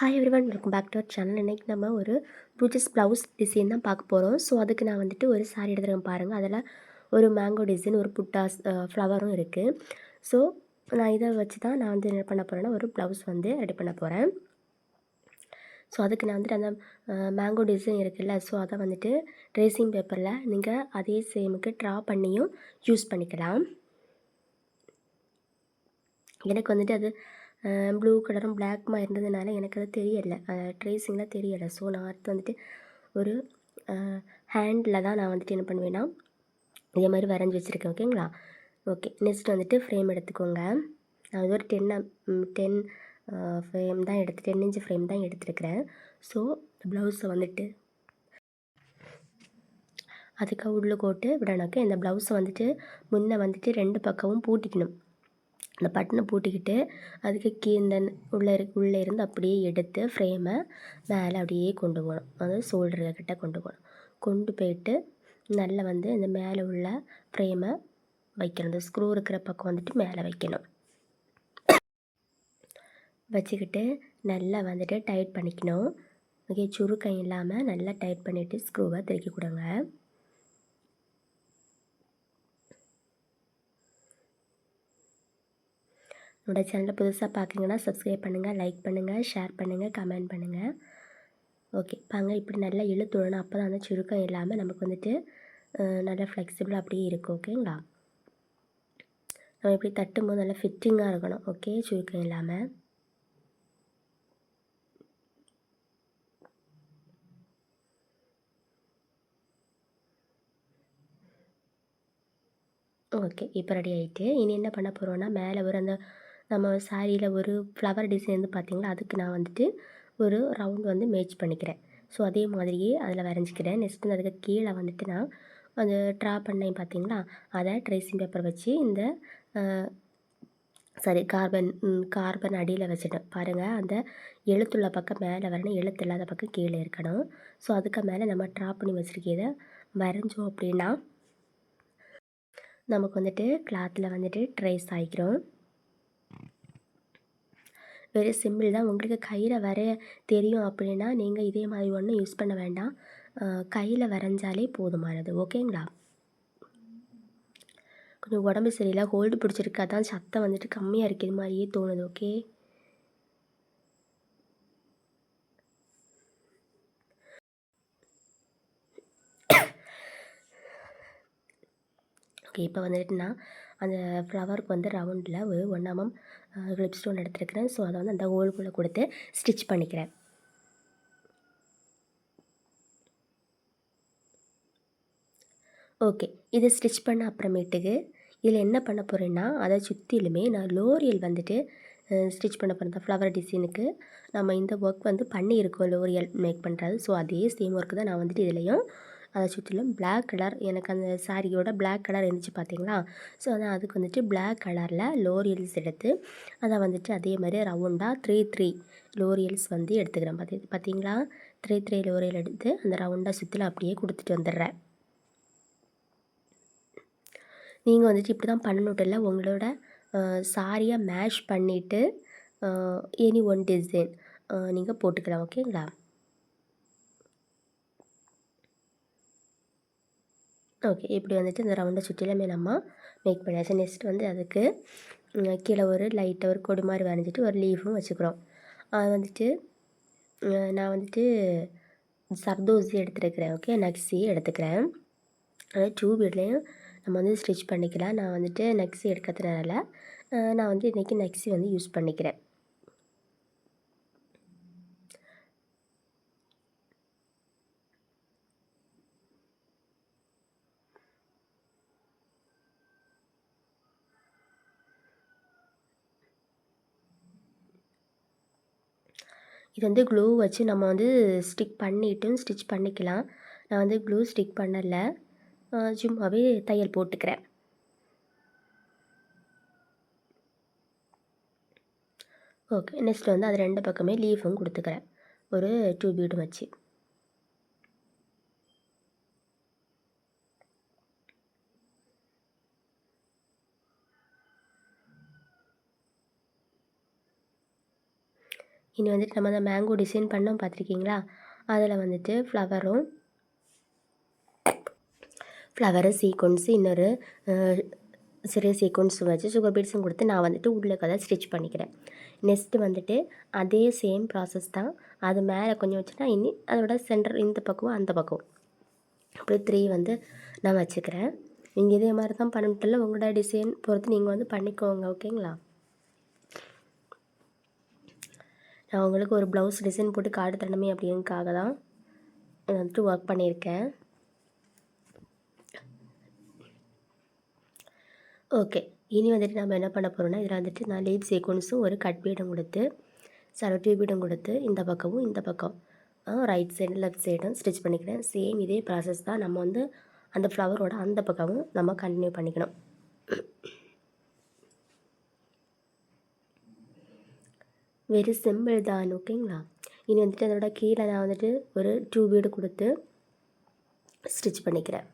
Hi everyone welcome back to our channel இன்றைக்கி நம்ம ஒரு ப்ளூச்சஸ் ப்ளவுஸ் டிசைன் தான் பார்க்க போகிறோம் ஸோ அதுக்கு நான் வந்துட்டு ஒரு சாரி எடுத்துருக்கேன் பாருங்கள் அதில் ஒரு மேங்கோ டிசைன் ஒரு புட்டாஸ் ஃப்ளவரும் இருக்குது ஸோ நான் இதை வச்சு தான் நான் வந்து என்ன பண்ண போகிறேன்னா ஒரு ப்ளவுஸ் வந்து ரெடி பண்ண போகிறேன் ஸோ அதுக்கு நான் வந்துட்டு அந்த மேங்கோ டிசைன் இருக்குல்ல ஸோ அதை வந்துட்டு ட்ரேசிங் பேப்பரில் நீங்கள் அதே சேமுக்கு ட்ரா பண்ணியும் யூஸ் பண்ணிக்கலாம். எனக்கு வந்துட்டு அது ப்ளூ கலரும் பிளாக்குமா இருந்ததுனால எனக்கு அது தெரியலை. ட்ரேசிங்லாம் தெரியலை. ஸோ நான் அடுத்து வந்துட்டு ஒரு ஹேண்டில் தான் நான் வந்துட்டு என்ன பண்ணுவேன்னா இதே மாதிரி வரைஞ்சி வச்சுருக்கேன் ஓகேங்களா ஓகே நெக்ஸ்ட் வந்துட்டு ஃப்ரேம் எடுத்துக்கோங்க. நான் வந்து ஒரு டென் டென் ஃப்ரேம் தான் எடுத்து டென் இன்ச்சு ஃப்ரேம் தான் எடுத்துருக்கிறேன். ஸோ ப்ளவுஸை வந்துட்டு அதுக்கு உள்ளே கோட்டு விடணுக்கு இந்த ப்ளவுஸை வந்துட்டு முன்னே வந்துட்டு ரெண்டு பக்கமும் பூட்டிக்கணும். அந்த பட்டனை பூட்டிக்கிட்டு அதுக்கு கீ இந்த உள்ளே இரு உள்ளே இருந்து அப்படியே எடுத்து ஃப்ரேமை மேலே அப்படியே கொண்டு போகணும். அதாவது ஷோல்டர் கொண்டு போகணும். கொண்டு போயிட்டு நல்லா வந்து இந்த மேலே உள்ள ஃப்ரேமை வைக்கணும். இந்த ஸ்க்ரூ இருக்கிற பக்கம் வந்துட்டு மேலே வைக்கணும். வச்சுக்கிட்டு நல்லா வந்துட்டு டைட் பண்ணிக்கணும். ஓகே சுருக்கம் இல்லாமல் நல்லா டைட் பண்ணிவிட்டு ஸ்க்ரூவை திருக்கி கொடுங்க. என்னோடய சேனலை புதுசாக பார்க்குறீங்கன்னா சப்ஸ்கிரைப் பண்ணுங்கள் லைக் பண்ணுங்கள் ஷேர் பண்ணுங்கள் கமெண்ட் பண்ணுங்கள் ஓகே பாங்க இப்படி நல்லா இழுத்துடணும் அப்போ தான் அந்த சுருக்கம் இல்லாமல் நமக்கு வந்துட்டு நல்லா ஃப்ளெக்சிபிளாக அப்படியே இருக்கும் ஓகேங்களா நம்ம இப்படி தட்டும்போது நல்லா ஃபிட்டிங்காக இருக்கணும் ஓகே சுருக்கம் இல்லாமல் ஓகே இப்போ ரெடி ஆகிட்டு இனி என்ன பண்ண போகிறோன்னா மேலே ஒரு அந்த நம்ம சாரியில் ஒரு ஃப்ளவர் டிசைன் வந்து பார்த்திங்களா அதுக்கு நான் வந்துட்டு ஒரு ரவுண்ட் வந்து மேட்ச் பண்ணிக்கிறேன். ஸோ அதே மாதிரியே அதில் வரைஞ்சிக்கிறேன். நெக்ஸ்ட் வந்து அதுக்கு கீழே வந்துட்டு நான் அந்த ட்ரா பண்ணேன் பார்த்தீங்களா அதை ட்ரேசிங் பேப்பர் வச்சு இந்த சாரி கார்பன் கார்பன் அடியில் வச்சுட்டேன். பாருங்கள் அந்த எழுத்துள்ள பக்கம் மேலே வரணும் எழுத்து இல்லாத பக்கம் கீழே இருக்கணும். ஸோ அதுக்கு மேலே நம்ம ட்ரா பண்ணி வச்சுருக்கதை வரைஞ்சோம் அப்படின்னா நமக்கு வந்துட்டு கிளாத்தில் வந்துட்டு ட்ரேஸ் ஆகிக்கிறோம் வெரி சிம்பிள் தான். உங்களுக்கு கையில் வரைய தெரியும் அப்படின்னா நீங்கள் இதே மாதிரி ஒன்றும் யூஸ் பண்ண வேண்டாம். கையில் வரைஞ்சாலே போதுமானது ஓகேங்களா கொஞ்சம் உடம்பு சரியில்லை. ஹோல்டு பிடிச்சிருக்கு. அதான் சத்தம் வந்துட்டு கம்மியாக இருக்கிற மாதிரியே தோணுது. ஓகே ஓகே இப்போ வந்துட்டு நான் அந்த ஃப்ளவருக்கு வந்து ரவுண்டில் ஒரு ஒன் கிளிப் ஸ்டோன் எடுத்துருக்கிறேன். ஸோ அதை வந்து அந்த ஹோல்குள்ளே கொடுத்து ஸ்டிச் பண்ணிக்கிறேன். ஓகே இதை ஸ்டிச் பண்ண அப்புறமேட்டுக்கு இதில் என்ன பண்ண போகிறேன்னா அதை சுற்றிலுமே நான் லோரியல் வந்துட்டு ஸ்டிச் பண்ண போகிறேன் ஃப்ளவர் டிசைனுக்கு நம்ம இந்த ஒர்க் வந்து பண்ணியிருக்கோம் லோரியல் மேக் பண்ணுறது ஸோ அதே சேம் ஒர்க்கு தான் நான் வந்துட்டு இதுலேயும் அதை சுற்றிலும் பிளாக் கலர் எனக்கு அந்த சாரியோட பிளாக் கலர் இருந்துச்சு பார்த்தீங்களா? ஸோ அதான் அதுக்கு வந்துட்டு பிளாக் கலரில் லோரியல்ஸ் எடுத்து அதை வந்துட்டு அதே மாதிரி ரவுண்டாக த்ரீ த்ரீ லோரியல்ஸ் வந்து எடுத்துக்கிறேன். பார்த்தி பார்த்தீங்களா? த்ரீ த்ரீ லோரியல் எடுத்து அந்த ரவுண்டாக சுற்றில அப்படியே கொடுத்துட்டு வந்துடுறேன். நீங்கள் வந்துட்டு இப்படி தான் பண்ணணுட்டில்ல உங்களோட சாரியை மேஷ் பண்ணிவிட்டு எனி ஒன் டிசைன் நீங்கள் போட்டுக்கலாம். ஓகேங்களா? ஓகே இப்படி வந்துட்டு இந்த ரவுண்டை சுற்றிலுமே நம்ம மேக் பண்ணியாச்சு நெக்ஸ்ட் வந்து அதுக்கு கீழே ஒரு லைட்டாக ஒரு கொடி மாதிரி வரைஞ்சிட்டு ஒரு லீஃபும் வச்சுக்கிறோம். அது வந்துட்டு நான் வந்துட்டு சர்தோசி எடுத்துருக்கிறேன் ஓகே நக்ஸி எடுத்துக்கிறேன். அதாவது டூ நம்ம வந்து ஸ்டிச் பண்ணிக்கலாம். நான் வந்துட்டு நக்ஸி எடுக்கிறதுனால நான் வந்து இன்றைக்கி நக்ஸி வந்து யூஸ் பண்ணிக்கிறேன். இது வந்து க்ளூ வச்சு நம்ம வந்து ஸ்டிக் பண்ணிவிட்டும் ஸ்டிச் பண்ணிக்கலாம். நான் வந்து க்ளூ ஸ்டிக் பண்ணலை. சும்மாவே தையல் போட்டுக்கிறேன். ஓகே நெக்ஸ்ட் வந்து அது ரெண்டு பக்கமே லீஃபும் கொடுத்துக்கிறேன். ஒரு டூ பீடும் வச்சு. இனி வந்துட்டு நம்ம அந்த மேங்கோ டிசைன் பண்ணோம் பார்த்துருக்கீங்களா? அதில் வந்துட்டு ஃப்ளவரும் ஃப்ளவரு சீக்வன்ஸு இன்னொரு சிறிய சீக்வன்ஸும் வச்சு சுகர் பீட்ஸும் கொடுத்து நான் வந்துட்டு உள்ளே கதை ஸ்டிச் பண்ணிக்கிறேன். நெக்ஸ்ட்டு வந்துட்டு அதே சேம் ப்ராசஸ் தான். அது மேலே கொஞ்சம் வச்சுட்டா இனி அதோட சென்டர் இந்த பக்கம் அந்த பக்கம் அப்படியே த்ரீ வந்து நான் வச்சுக்கிறேன். நீங்கள் இதே மாதிரி தான் பண்ணிட்டுல உங்களோட டிசைன் பொறுத்து நீங்கள் வந்து பண்ணிக்கோங்க ஓகேங்களா நான் உங்களுக்கு ஒரு ப்ளவுஸ் டிசைன் போட்டு காடு தரணுமே அப்படிங்கிறதுக்காக தான் நான் வந்துட்டு ஒர்க் பண்ணியிருக்கேன். ஓகே இனி வந்துட்டு நம்ம என்ன பண்ண போகிறோம்னா இதில் வந்துட்டு நான் லீப் சீக்வன்ஸும் ஒரு கட் பீடம் கொடுத்து சரோ பீடம் கொடுத்து இந்த பக்கமும் இந்த பக்கம் ரைட் சைடு லெஃப்ட் சைடும் ஸ்டிச் பண்ணிக்கிறேன். சேம் இதே ப்ராசஸ் தான் நம்ம வந்து அந்த ஃப்ளவரோட அந்த பக்கமும் நம்ம கண்டினியூ பண்ணிக்கணும். வெரி சிம்பிள் தான் ஓகேங்களா? இனி வந்துட்டு அதோட கீழே நான் வந்துட்டு ஒரு டூ பீடு கொடுத்து ஸ்டிச் பண்ணிக்கிறேன்.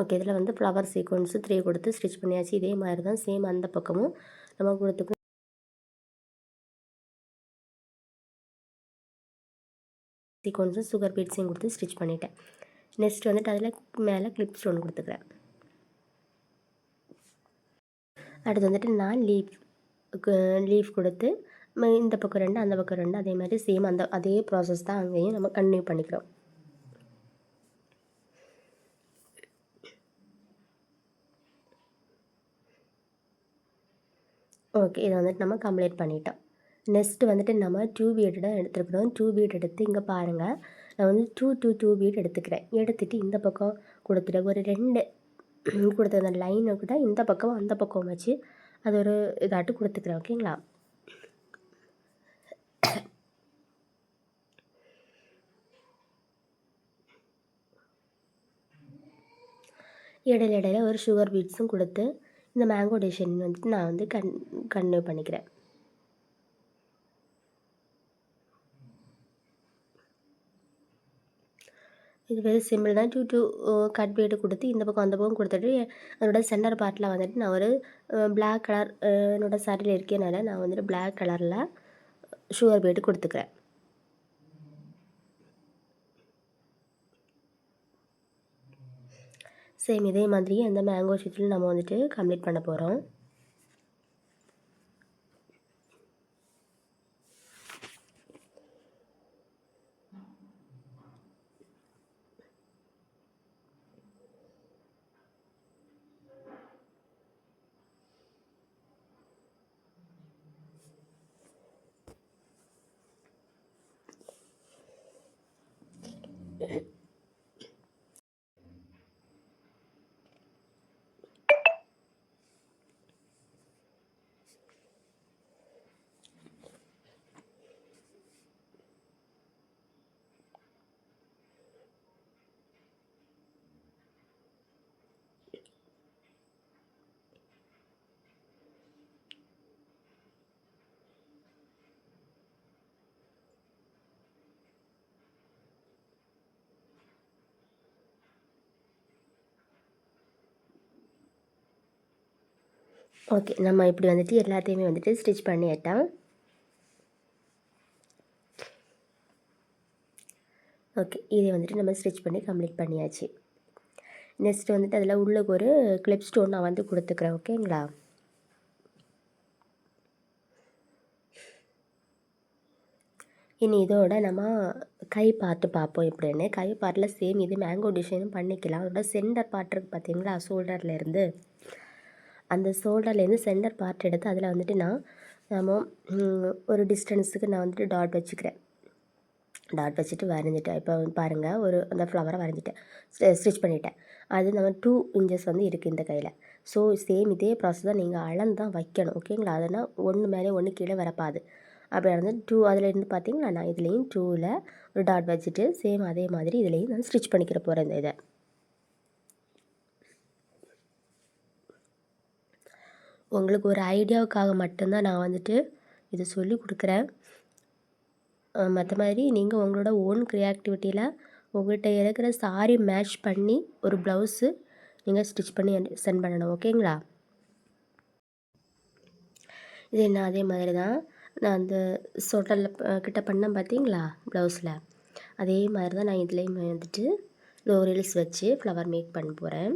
ஓகே இதில் வந்து ஃப்ளவர் சீக்வன்ஸு த்ரீ கொடுத்து ஸ்டிச் பண்ணியாச்சு. இதே மாதிரி தான் சேம் அந்த பக்கமும் நம்ம கொடுத்துக்கணும் சீக்வன்ஸும் சுகர் பீட்ஸையும் கொடுத்து ஸ்டிச் பண்ணிட்டேன். நெக்ஸ்ட் வந்துட்டு அதில் மேலே கிளிப் ஸ்டோன் கொடுத்துக்கிறேன். அடுத்து வந்துட்டு நான் லீஃப் லீஃப் கொடுத்து இந்த பக்கம் ரெண்டு அந்த பக்கம் ரெண்டு அதே மாதிரி சேம் அந்த அதே ப்ராசஸ் தான் அங்கேயும் நம்ம கன்டினியூ பண்ணிக்கிறோம். ஓகே இதை வந்துட்டு நம்ம கம்ப்ளீட் பண்ணிட்டோம். நெக்ஸ்ட்டு வந்துட்டு நம்ம டூ பீடு தான் எடுத்துருக்குறோம் டூ பீட் எடுத்து இங்கே பாருங்கள் நான் வந்து டூ டூ டூ பீட் எடுத்துக்கிறேன். எடுத்துகிட்டு இந்த பக்கம் கொடுத்துட்டு ஒரு ரெண்டு கொடுத்த அந்த லைனை கூட இந்த பக்கம் அந்த பக்கம் வச்சு அது ஒரு இதாட்டு கொடுத்துக்கிறேன் ஓகேங்களா? இடையில இடையில ஒரு சுகர் பீட்ஸும் கொடுத்து இந்த மேங்கோ டிசைன் வந்துட்டு நான் வந்து கன் கன்டினியூ பண்ணிக்கிறேன். இது வெரி சிம்பிள் தான். டூ டூ கட் பீடு கொடுத்து இந்த பக்கம் அந்த பக்கம் கொடுத்துட்டு அதோட சென்டர் பார்ட்டில் வந்துட்டு நான் ஒரு பிளாக் கலர் என்னோட சாரியில் இருக்கேனால நான் வந்துட்டு பிளாக் கலரில் சுகர் பீடு கொடுத்துக்கிறேன். சேம் இதே மாதிரி அந்த மேங்கோ ஷீட்டில் நம்ம வந்துட்டு கம்ப்ளீட் பண்ண போகிறோம் ஓகே நம்ம இப்படி வந்துட்டு எல்லாத்தையுமே வந்துட்டு ஸ்டிச் பண்ணிட்டோம் ஓகே இதை வந்துட்டு நம்ம ஸ்டிச் பண்ணி கம்ப்ளீட் பண்ணியாச்சு. நெக்ஸ்ட் வந்துட்டு அதில் உள்ளுக்கு ஒரு கிளிப் ஸ்டோன் நான் வந்து கொடுத்துக்கிறேன் ஓகேங்களா? இனி இதோட நம்ம கை பார்த்து பார்ப்போம் எப்படின்னு. கை பார்ட்டில் சேம் இது மேங்கோ டிசைனும் பண்ணிக்கலாம். அதோட சென்டர் பார்ட் இருக்குது பார்த்தீங்களா ஷோல்டர்லேருந்து அந்த ஷோல்டர்லேருந்து சென்டர் பார்ட் எடுத்து அதில் வந்துட்டு நான் நம்ம ஒரு டிஸ்டன்ஸுக்கு நான் வந்துட்டு டாட் வச்சுக்கிறேன். டாட் வச்சுட்டு வரைஞ்சிட்டேன். இப்போ பாருங்கள் ஒரு அந்த ஃப்ளவரை வரைஞ்சிட்டேன். ஸ்டிச் பண்ணிட்டேன். அது நம்ம டூ இன்ச்சஸ் வந்து இருக்குது இந்த கையில். ஸோ சேம் இதே ப்ராசஸ் தான் நீங்கள் அளந்து தான் வைக்கணும். ஓகேங்களா அதனால் ஒன்று மேலே ஒன்று கீழே வரப்பாது. அப்படி இருந்து டூ அதில் இருந்து நான் இதுலேயும் டூவில் ஒரு டாட் வச்சுட்டு சேம் அதே மாதிரி இதுலேயும் நான் ஸ்டிச் பண்ணிக்கிற போகிறேன் இந்த இதை. உங்களுக்கு ஒரு ஐடியாவுக்காக மட்டும்தான் நான் வந்துட்டு இதை சொல்லி கொடுக்குறேன். மற்ற மாதிரி நீங்கள் உங்களோட ஓன் க்ரியாக்டிவிட்டியில் உங்கள்கிட்ட இருக்கிற சாரி மேட்ச் பண்ணி ஒரு ப்ளவுஸு நீங்கள் ஸ்டிச் பண்ணி சென்ட் பண்ணணும். ஓகேங்களா இது என்ன அதே மாதிரி தான் நான் அந்த சொட்டலில் கிட்ட பண்ணேன் பார்த்தீங்களா? ப்ளவுஸில் அதே மாதிரி தான் நான் இதுலேயும் வந்துட்டு லோரில்ஸ் வச்சு ஃப்ளவர் மேக் பண்ண போகிறேன்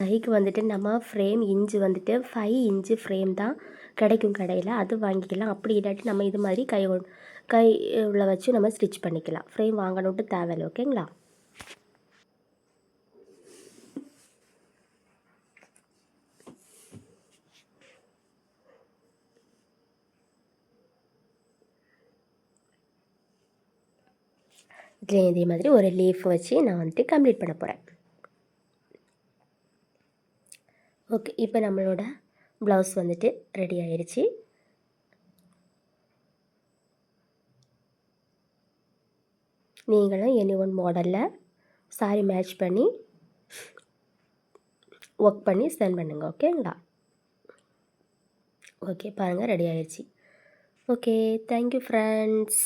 கைக்கு வந்துட்டு நம்ம ஃப்ரேம் இன்ச்சு வந்துட்டு ஃபைவ் இன்ச்சு ஃப்ரேம் தான் கிடைக்கும் கடையில். அது வாங்கிக்கலாம். அப்படி இல்லாட்டி நம்ம இது மாதிரி கை கை உள்ள வச்சு நம்ம ஸ்டிச் பண்ணிக்கலாம். ஃப்ரேம் வாங்கணுன்ட்டு தேவையில்லை ஓகேங்களா இதே மாதிரி ஒரு லீஃப் வச்சு நான் வந்துட்டு கம்ப்ளீட் பண்ண போகிறேன் ஓகே இப்போ நம்மளோட ப்ளவுஸ் வந்துட்டு ரெடி ஆயிடுச்சு நீங்களும் எனி ஒன் மாடலில் சாரி மேட்ச் பண்ணி ஒர்க் பண்ணி சென்ட் பண்ணுங்கள் ஓகேங்களா? ஓகே பாருங்கள் ரெடி ஆயிடுச்சு ஓகே தேங்க்யூ ஃப்ரெண்ட்ஸ்